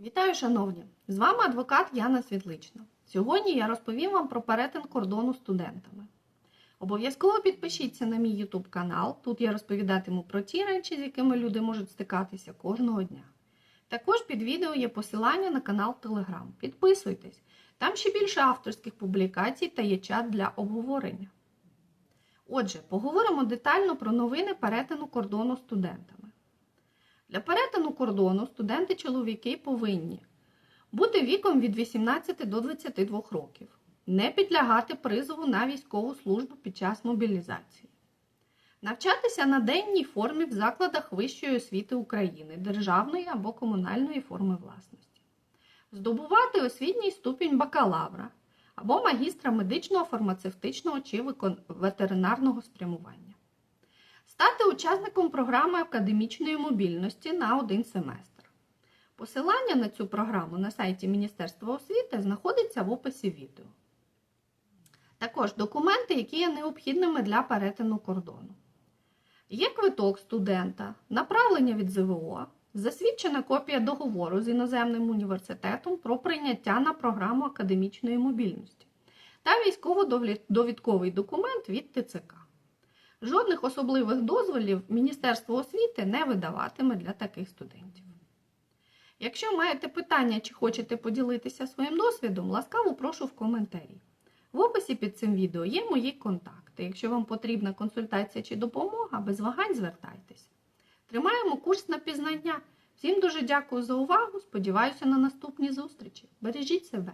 Вітаю, шановні! З вами адвокат Яна Світлична. Сьогодні я розповім вам про перетин кордону студентами. Обов'язково підпишіться на мій YouTube канал. Тут я розповідатиму про ті речі, з якими люди можуть стикатися кожного дня. Також під відео є посилання на канал Telegram. Підписуйтесь, там ще більше авторських публікацій та є чат для обговорення. Отже, поговоримо детально про новини перетину кордону студентами. Для перетину кордону студенти-чоловіки повинні бути віком від 18 до 22 років, не підлягати призову на військову службу під час мобілізації, навчатися на денній формі в закладах вищої освіти України, державної або комунальної форми власності, здобувати освітній ступінь бакалавра або магістра медичного, фармацевтичного чи ветеринарного спрямування. Стати учасником програми академічної мобільності на один семестр. Посилання на цю програму на сайті Міністерства освіти знаходиться в описі відео. Також документи, які є необхідними для перетину кордону. Є квиток студента, направлення від ЗВО, засвідчена копія договору з іноземним університетом про прийняття на програму академічної мобільності та військово-довідковий документ від ТЦК. Жодних особливих дозволів Міністерство освіти не видаватиме для таких студентів. Якщо маєте питання чи хочете поділитися своїм досвідом, ласкаво прошу в коментарі. В описі під цим відео є мої контакти. Якщо вам потрібна консультація чи допомога, без вагань звертайтеся. Тримаємо курс на пізнання. Всім дуже дякую за увагу. Сподіваюся на наступні зустрічі. Бережіть себе!